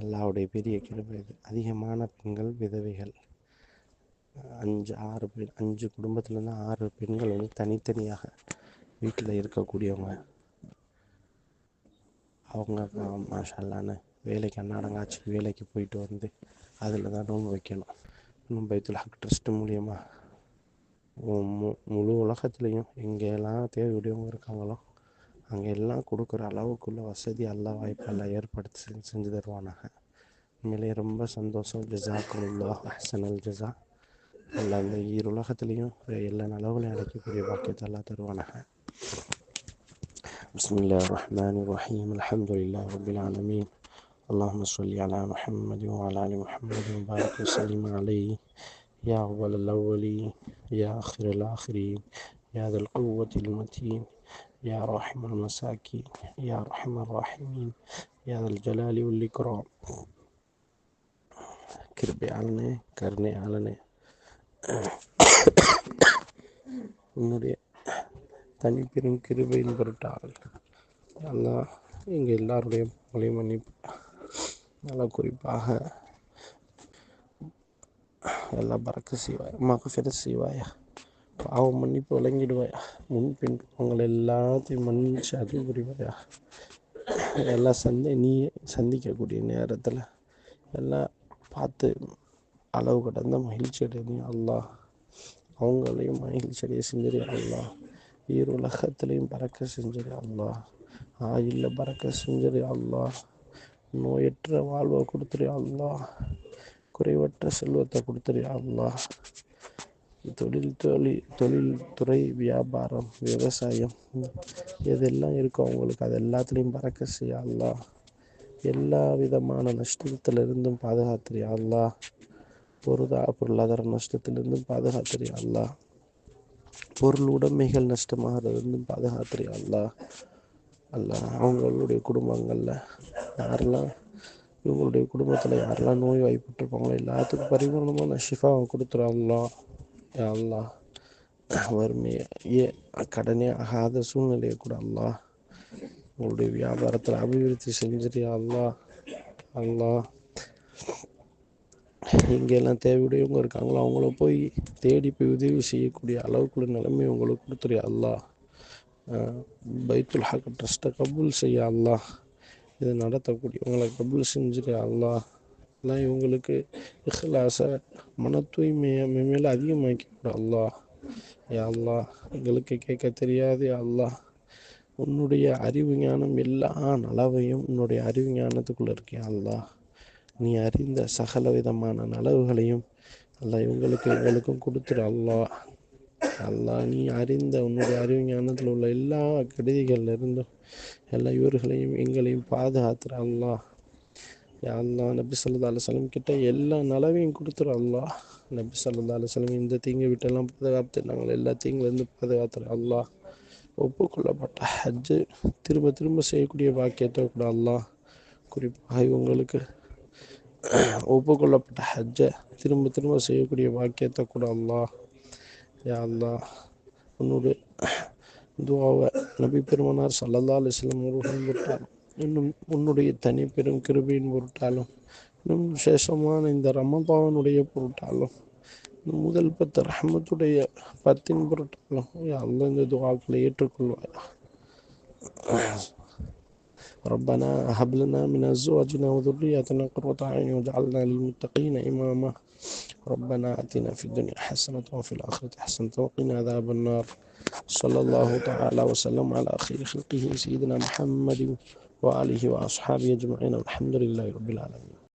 அல்லாவுடைய பெரிய கிருபை இது. அதிகமான பெண்கள் விதவைகள். அஞ்சு ஆறு பெண் அஞ்சு குடும்பத்துலேருந்து ஆறு பெண்கள் வந்து தனித்தனியாக வீட்டில் இருக்கக்கூடியவங்க. அவங்க மாஷால்லான்னு வேலைக்கு அன்னாடங்காச்சு வேலைக்கு போயிட்டு வந்து அதில் தான் ரூம் வைக்கணும். இன்னும் பைத்துல் ஹக் ட்ரஸ்ட் மூலியமாக மு முழு உலகத்துலேயும் எங்கெல்லாம் தேவையுடையவங்க இருக்காங்களோ அங்கே எல்லாம் கொடுக்குற அளவுக்குள்ள வசதி எல்லா வாய்ப்பெல்லாம் ஏற்படுத்தி செஞ்சு செஞ்சு தருவானாங்க உண்மையிலேயே ரொம்ப சந்தோஷம் ஜிசாக்குல்லா அஹ்சனல் ஜிசா எல்லா இந்த ஈருலகத்துலேயும் எல்லா நலவுகளையும் அடைக்கக்கூடிய பாக்கியத்தை எல்லாம் தருவானாங்க بسم الله الرحمن الرحيم الحمد لله رب العالمين اللهم صل على محمد وعلى ال محمد وبارك وسلم عليه يا اول الاولين يا اخر الاخرين يا ذا القوه المتين يا راحم المساكين يا ارحم الراحمين يا ذا الجلال والاكرام கிருபையாளனே கருணையாளனே உன்னுடைய தனிப்பெரும் கிருபையின் பொருட்டால் எல்லாம் எங்கள் எல்லாருடைய மொழி மன்னிப்பு நல்லா குறிப்பாக எல்லாம் பறக்க செய்வாய் மகஃபிர செய்வாயா பாவம் மன்னிப்பு வழங்கிடுவாயா முன்பின் அவங்களை எல்லாத்தையும் மன்னிச்சு அது புரிவாயா? எல்லாம் சந்தை நீ சந்திக்கக்கூடிய நேரத்தில் எல்லாம் பார்த்து அளவு கடந்த மகிழ்ச்சி அடையும் அல்லா அவங்களையும் மகிழ்ச்சி அடைய செஞ்சிரு. அல்லா ஈர் உலகத்துலேயும் பறக்க செஞ்சிரு. அல்லா ஆயில்ல பறக்க செஞ்சிரு. அல்லா நோயற்ற வாழ்வை கொடுத்துரு. அல்லா குறைவற்ற செல்வத்தை கொடுத்துரு. அல்லா தொழில் தொழில் தொழில்துறை வியாபாரம் விவசாயம் எதெல்லாம் இருக்கோ அவங்களுக்கு அது எல்லாத்துலேயும் பறக்க செய்ய எல்லா விதமான நஷ்டத்திலிருந்தும் பாதுகாத்துறியா அல்லா பொருதா பொருளாதார நஷ்டத்திலிருந்தும் பாதுகாத்துறியா அல்லா பொருள் உடைமைகள் நஷ்டமாகிறதுலேருந்தும் பாதுகாத்துறியா அல்லா அல்ல அவங்களுடைய குடும்பங்களில் யாரெல்லாம் இவங்களுடைய குடும்பத்தில் யாரெல்லாம் நோய் வாய்ப்பட்டுருப்பாங்களோ எல்லாத்துக்கும் பரிபூர்ணமான ஷிஃபாவை கொடுத்துறாங்களோ அல்லா வறுமையை ஏ கடனே ஆகாத சூழ்நிலையை கூட அல்லா உங்களுடைய வியாபாரத்தில் அபிவிருத்தி செஞ்சிருயா அல்லா அல்லா எங்கெல்லாம் தேவையுடையவங்க இருக்காங்களோ அவங்கள போய் தேடி போய் உதவி செய்யக்கூடிய அளவுக்குள்ள நிலைமை உங்களுக்கு கொடுத்துருயா அல்லா பைத்துல் ஹக் ட்ரஸ்ட்டை கபூல் செய்ய அல்லா இதை நடத்தக்கூடியவங்களை கபூல் செஞ்சிரு அல்லா எல்லாம் இவங்களுக்கு இஹ்லாசை மன தூய்மையை மேல அதிகமாக்கி விட அல்லா யா அல்லா எங்களுக்கு கேட்க தெரியாது. அல்லா உன்னுடைய அறிவு ஞானம் எல்லா நலவையும் உன்னுடைய அறிவு ஞானத்துக்குள்ள இருக்கே. அல்லா நீ அறிந்த சகல விதமான நலவுகளையும் அல்லா இவங்களுக்கு எங்களுக்கும் கொடுத்துரு. அல்லா அல்லா நீ அறிந்த உன்னுடைய அறிவு ஞானத்தில் உள்ள எல்லா கெடுதிகள்ல இருந்தும் எல்லா இவர்களையும் எங்களையும் பாதுகாத்துற அல்லா அல்லா நபி சொல்லா அலுவலம் கிட்ட எல்லா நலவையும் கொடுத்துரு அல்லா நபி சொல்லா அலுவலம் இந்த தீங்கை விட்டெல்லாம் பாதுகாத்து நாங்கள் எல்லா தீங்குலேருந்து பாதுகாத்துற அல்லா ஒப்புக்கொள்ளப்பட்ட ஹஜ்ஜு திரும்ப திரும்ப செய்யக்கூடிய பாக்கியத்தை கூட அல்லாஹ் குறிப்பாக இவங்களுக்கு ஒப்புக்கொள்ளப்பட்ட ஹஜ்ஜை திரும்ப திரும்ப செய்யக்கூடிய பாக்கியத்தை கூட அல்லாஹ். யா அல்லாஹ் உன்னுடைய துவாவை நபி பெருமனார் சல்லல்லா அலிஸ்லாம் அவர்கள் பொருட்டாலும் இன்னும் உன்னுடைய தனி பெரும் கிருபையின் பொருட்டாலும் இன்னும் விசேஷமான இந்த ரமபாவனுடைய பொருட்டாலும் முதல் பத்து ரஹமத்துடைய பத்தின் பொருட்டாலும் அல்ல இந்த துவாக்களை ஏற்றுக்கொள்வாயா ربنا هب لنا من ازواجنا وذرياتنا قرة اعين واجعلنا للمتقين اماما ربنا اتنا في الدنيا حسنة وفي الآخرة حسنة وقنا عذاب النار صلى الله تعالى وسلم على خير خلقه سيدنا محمد وآله وأصحابه أجمعين والحمد لله رب العالمين.